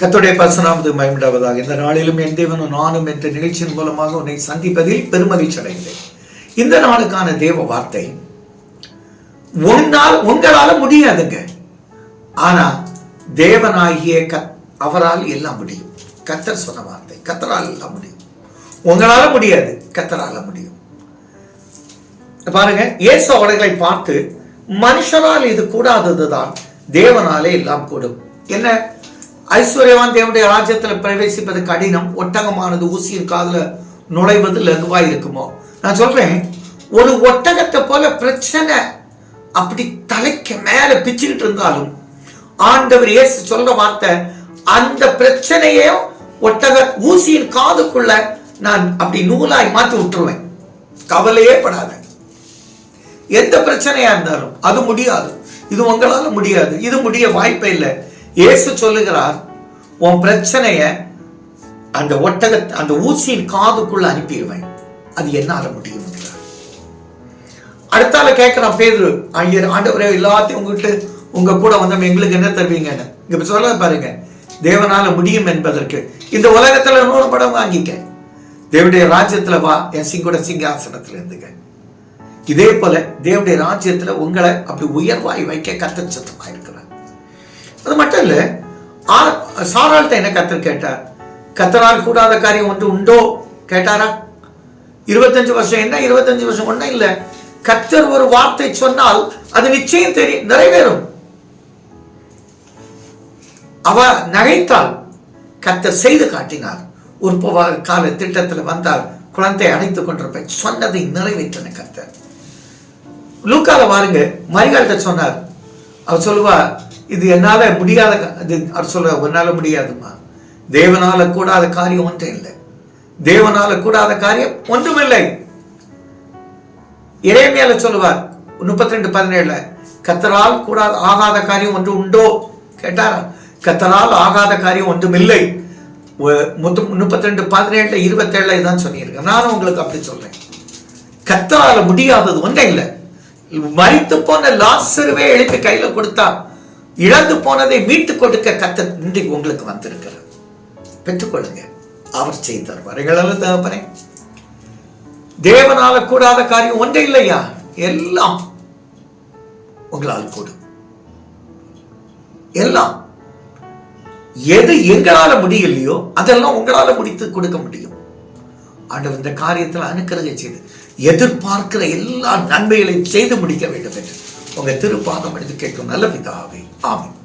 கத்துடைய பரிசுநாமது மயமிடாவதாக இந்த நாளிலும் என் தேவனும் நானும் என்ற நிகழ்ச்சியின் மூலமாக உன்னை சந்திப்பதில் பெருமகிழ்ச்சி அடைந்தேன். இந்த நாளுக்கான தேவ வார்த்தை உன்னால் உங்களால முடியாதுங்க. ஆனா தேவனாகிய கத் அவரால் எல்லாம் முடியும். கத்தர் சொன்ன வார்த்தை கத்தரால் எல்லாம் முடியும். உங்களால முடியாது கத்தரால முடியும். பாருங்க இயேசு அவர்களை பார்த்து மனுஷரால் இது கூடாததுதான் தேவனாலே எல்லாம் கூடும். என்ன? ஐஸ்வர்யவான் தேவனுடைய ராஜ்யத்தில் பிரவேசிப்பது கடினம் ஒட்டகமானது ஊசியின் காதில் நுழைவது லகுவா இருக்குமோ நான் சொல்றேன் ஒரு ஒட்டகத்தை போல பிரச்சனை அப்படி தலைக்கு மேல பிச்சுக்கிட்டு இருந்தாலும் ஆண்டவர் இயேசு சொல்ற வார்த்தை அந்த பிரச்சனையையும் ஒட்டக ஊசியின் காதுக்குள்ள நான் அப்படி நூலாய் மாத்தி விட்டுருவேன். கவலையே படாத. எந்த பிரச்சனையா இருந்தாலும் அது முடியாது. இது உங்களால முடியாது. இது முடிய வாய்ப்பே இல்லை. இயேசு சொல்லுகிறார் உன் பிரச்சனைய அந்த ஒட்டக அந்த ஊசியின் காதுக்குள்ள அனுப்பிடுவேன். அது என்னால முடியும் அடுத்தால கேட்கிறான் பேரு ஐயர் ஆண்டவரே எல்லாத்தையும் உங்ககிட்ட உங்க கூட வந்தோம் எங்களுக்கு என்ன தருவீங்கன்னு? இங்க சொல்ல பாருங்க. தேவனால முடியும் என்பதற்கு இந்த உலகத்துல நூறு படம் வாங்கிக்க தேவனுடைய ராஜ்யத்துல வா என் சிங்கோட சிங்காசனத்துல இருந்துங்க இதே போல தேவனுடைய ராஜ்யத்துல உங்களை அப்படி உயர்வாய் வைக்க கத்தர் சத்தமா இருக்கிறார் அது மட்டும் இல்லை ஆ- சாராள்கிட்ட என்ன கத்தர் கேட்டார்? கத்தரால் கூடாத காரியம் ஒன்று உண்டோ? கேட்டாரா? இருபத்தஞ்சு வருஷம் என்ன? இருபத்தஞ்சு வருஷம் ஒன்றும் இல்லை. கத்தர் ஒரு வார்த்தை சொன்னால் அது நிச்சயம் தெரியும் நிறைவேறும். அவ நகைத்தாள் கத்தர் செய்து காட்டினார். உற்பவ கால திட்டத்தில் வந்தால் குழந்தை அணைத்துக் கொண்டிருப்ப சொன்னதை நிறைவேற்றின கத்தர். லூக்கால பாருங்க மரிகால்கிட்ட சொன்னார். அவர் சொல்லுவா இது என்னால் முடியாத இது அவர் சொல்ற உன்னால் முடியாதுமா தேவனால கூடாத காரியம் ஒன்றும் இல்லை. தேவனால் கூடாத காரியம் ஒன்றுமில்லை. இறைமையால சொல்லுவார் முப்பத்தி ரெண்டு பதினேழுல கத்தரால் கூடாத ஆகாத காரியம் ஒன்று உண்டோ? கேட்டாரா கத்தரால் ஆகாத காரியம் ஒன்றும் இல்லை முப்பத்தி ரெண்டு பதினேழுல இருபத்தேழுல இதான் சொன்னியிருக்கேன் நானும் உங்களுக்கு அப்படி சொல்றேன். கத்தரால் முடியாதது ஒன்றே இல்லை. மறித்து போன லாசருவே எழுத்து கையில கொடுத்தா இழந்து போனதை மீட்டு கொடுக்க கத்த இன்றைக்கு உங்களுக்கு வந்திருக்கிறது பெற்றுக்கொள்ளுங்க. அவர் செய்தார். வரைகளவு தகப்பனே. தேவனால கூடாத காரியம் ஒன்றே இல்லையா? எல்லாம் உங்களால் கூடும். எல்லாம். எது எங்களால முடியலையோ அதெல்லாம் உங்களால முடித்து கொடுக்க முடியும். ஆண்டவர் இந்த காரியத்தில் அனுக்கிரகை செய்து எதிர்பார்க்கிற எல்லா நன்மைகளையும் செய்து முடிக்க வேண்டும் என்று. உங்க திருப்பாதம் எடுத்து கேட்கும் நல்ல பிதாவே. ஆமென்.